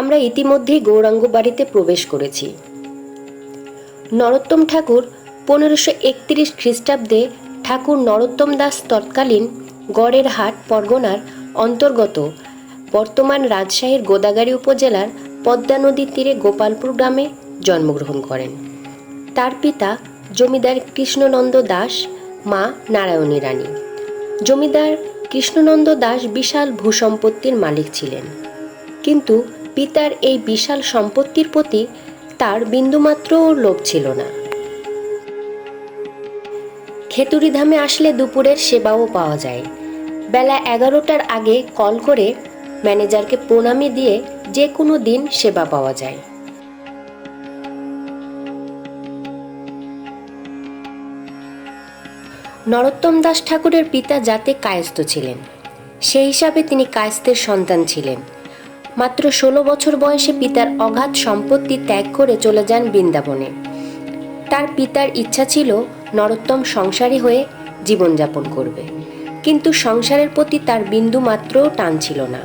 আমরা ইতিমধ্যেই গৌরাঙ্গ বাড়িতে প্রবেশ করেছি। নরোত্তম ঠাকুর পনেরোশো একত্রিশ খ্রিস্টাব্দে ঠাকুর নরোত্তম দাস তৎকালীন গড়ের হাট পরগনার অন্তর্গত বর্তমান রাজশাহীর গোদাগাড়ি উপজেলার পদ্মা নদীর তীরে গোপালপুর গ্রামে জন্মগ্রহণ করেন। তার পিতা জমিদার কৃষ্ণনন্দ দাস, মা নারায়ণী রানী। জমিদার কৃষ্ণনন্দ দাস বিশাল ভূসম্পত্তির মালিক ছিলেন। কিন্তু পিতার এই বিশাল সম্পত্তির প্রতি তার বিন্দুমাত্রও লোভ ছিল না। খেতুরি ধামে আসলে দুপুরের সেবাও পাওয়া যায়। বেলা এগারোটার আগে কল করে ম্যানেজারকে প্রণামী দিয়ে যে কোনো দিন সেবা পাওয়া যায়। নরোত্তম দাস ঠাকুরের পিতা যাতে কায়স্থ ছিলেন। সেই হিসাবে তিনি কায়স্থের সন্তান ছিলেন। মাত্র ষোলো বছর বয়সে পিতার অগাধ সম্পত্তি ত্যাগ করে চলে যান বৃন্দাবনে। তার পিতার ইচ্ছা ছিল নরোত্তম সংসারী হয়ে জীবনযাপন করবে। কিন্তু সংসারের প্রতি তার বিন্দু মাত্রও টান ছিল না।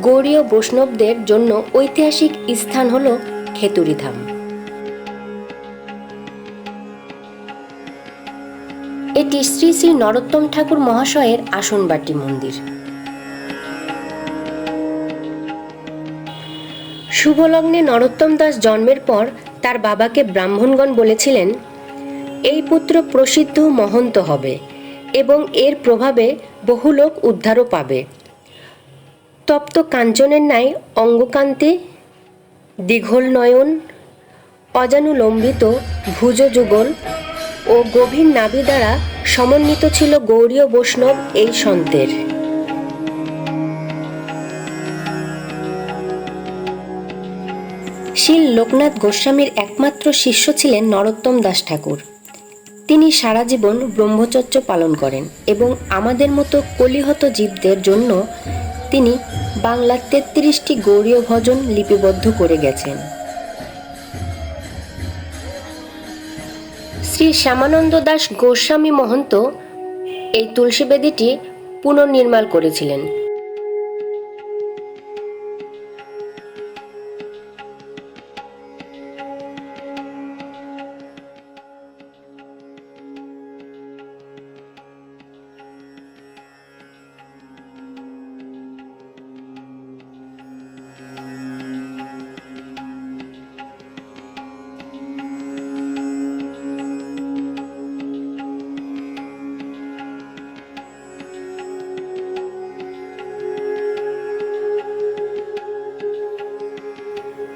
গৌরীয় বৈষ্ণবদের জন্য ঐতিহাসিক স্থান হল খেতুরিধাম। এটি শ্রী শ্রী নরোত্তম ঠাকুর মহাশয়ের আসনবাটি মন্দির। শুভলগ্নে নরোত্তম দাস জন্মের পর তার বাবাকে ব্রাহ্মণগণ বলেছিলেন, এই পুত্র প্রসিদ্ধ মহন্ত হবে এবং এর প্রভাবে বহু লোক উদ্ধারও পাবে। তপ্ত কাঞ্চনের ন্যায় অঙ্গকান্তি দীঘল নয়ন অজানুলম্বিত ভুজ যুগল ও গভীর নাভি দ্বারা সমন্বিত ছিল গৌরীয় বৈষ্ণব এই সন্তের। শীল লোকনাথ গোস্বামীর একমাত্র শিষ্য ছিলেন নরোত্তম দাস ঠাকুর। তিনি সারা জীবন ব্রহ্মচর্য পালন করেন এবং আমাদের মতো কলিহত জীবদের জন্য তিনি বাংলার তেত্রিশটি গৌরীয় ভজন লিপিবদ্ধ করে গেছেন। শ্রী শ্যামানন্দ দাস গোস্বামী মহন্ত এই তুলসী বেদিটি পুনর্নির্মাণ করেছিলেন।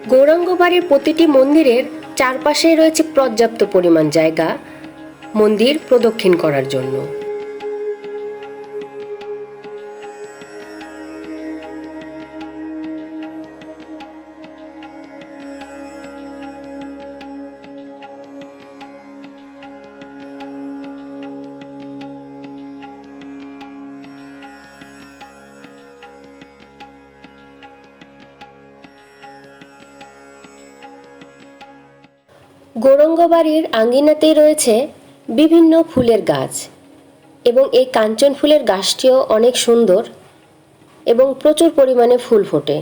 গৌরাঙ্গ বাড়ির প্রতিটি মন্দিরের চারপাশে রয়েছে পর্যাপ্ত পরিমাণ জায়গা মন্দির প্রদক্ষিণ করার জন্য। গৌরঙ্গ বাড়ির আঙ্গিনাতেই রয়েছে বিভিন্ন ফুলের গাছ এবং এই কাঞ্চন ফুলের গাছটিও অনেক সুন্দর এবং প্রচুর পরিমাণে ফুল ফোটে।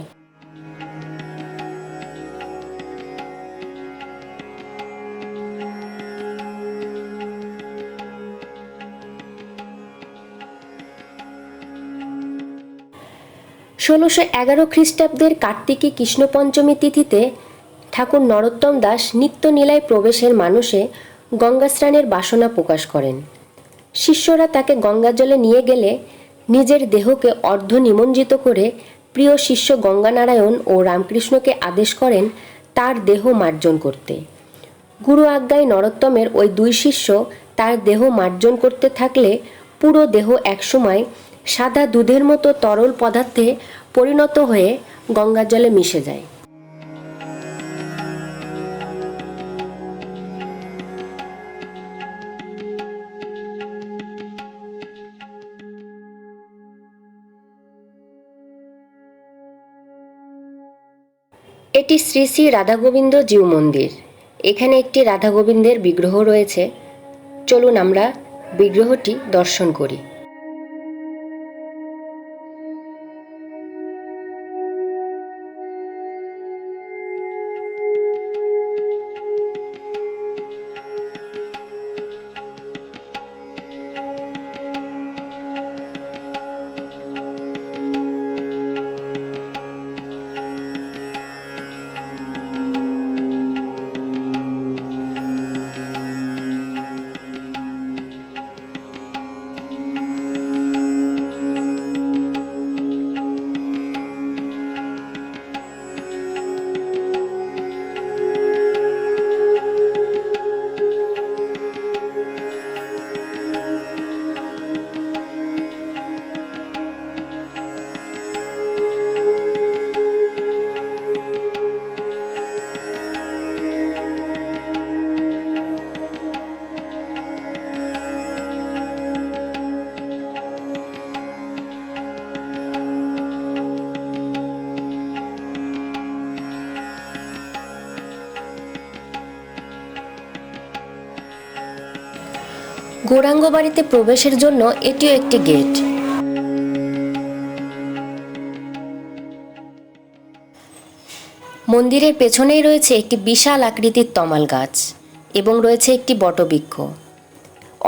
ষোলোশো এগারো খ্রিস্টাব্দের কার্তিকী কৃষ্ণ পঞ্চমী তিথিতে ঠাকুর নরোত্তম দাস নিত্য নীলায় প্রবেশের মানুষে গঙ্গা স্নানের বাসনা প্রকাশ করেন। শিষ্যরা তাকে গঙ্গা জলে নিয়ে গেলে নিজের দেহকে অর্ধ নিমজ্জিত করে প্রিয় শিষ্য গঙ্গানারায়ণ ও রামকৃষ্ণকে আদেশ করেন তার দেহ মার্জন করতে। গুরু আজ্ঞায় নরোত্তমের ওই দুই শিষ্য তার দেহ মার্জন করতে থাকলে পুরো দেহ একসময় সাদা দুধের মতো তরল পদার্থে পরিণত হয়ে গঙ্গা জলে মিশে যায়। এটি শ্রী শ্রী রাধাগোবিন্দ জিউ মন্দির। এখানে একটি রাধাগোবিন্দের বিগ্রহ রয়েছে। চলুন আমরা বিগ্রহটি দর্শন করি। গৌরাঙ্গ বাড়িতে প্রবেশের জন্য এটিও একটি গেট। মন্দিরের পেছনেই রয়েছে একটি বিশাল আকৃতির তমাল গাছ এবং রয়েছে একটি বটবৃক্ষ।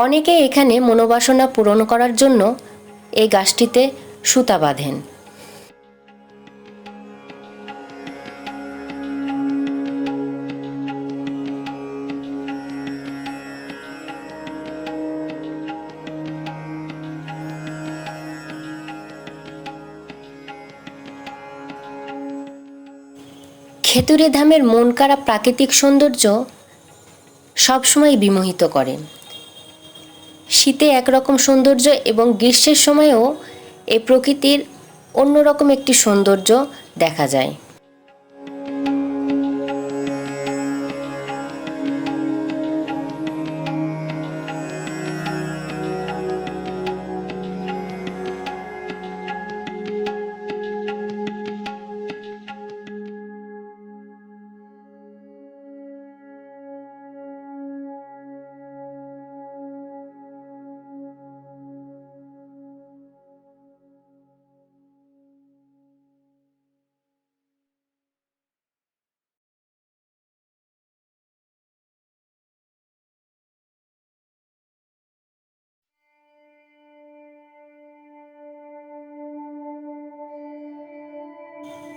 অনেকে এখানে মনোবাসনা পূরণ করার জন্য এই গাছটিতে সুতা বাঁধেন। খেতুরে ধামের মন কারা প্রাকৃতিক সৌন্দর্য সবসময় বিমোহিত করে। শীতে একরকম সৌন্দর্য এবং গ্রীষ্মের সময়ও এই প্রকৃতির অন্যরকম একটি সৌন্দর্য দেখা যায়।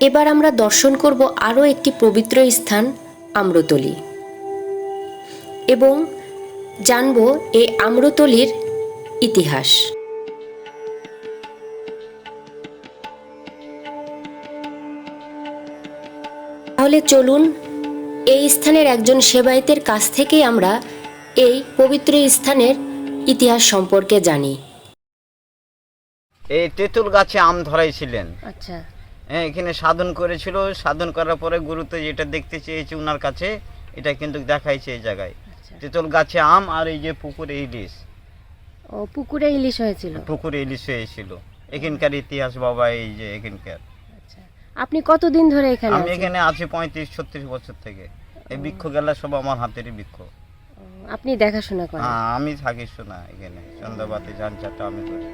এবার আমরা দর্শন করব আরও একটি পবিত্র স্থান আম্রতলি। এবং জানব এই আম্রতলির ইতিহাস। তাহলে চলুন এই স্থানের একজন সেবায়েতের কাছ থেকেই আমরা এই পবিত্র স্থানের ইতিহাস সম্পর্কে জানি। এই তেঁতুল গাছে আম ধরাইছিলেন। আচ্ছা। হ্যাঁ এখানে সাধন করেছিল। সাধন করার পরে গুরুত্ব যেটা দেখতে চেয়েছে ওনার কাছে এটা কিন্তু দেখাইছে এই জায়গায়। আচ্ছা। তেঁতুল গাছে আম আর এই যে পুকুরে ইলিশ। ও পুকুরে ইলিশ হয়েছিল? পুকুরে ইলিশ হয়েছিল। এখানকার ইতিহাস বাবা এই যে এখানকার। আচ্ছা। আপনি কতদিন ধরে এখানে আমি এখানে আছি পঁয়ত্রিশ ছত্রিশ বছর থেকে। এই বৃক্ষ গেলা সব আমার হাতেরই বৃক্ষ। আপনি দেখাশোনা করেন? হ্যাঁ আমি থাকি শোনা এখানে। সন্ধ্যাবাতি ঝান চারটা আমি করি।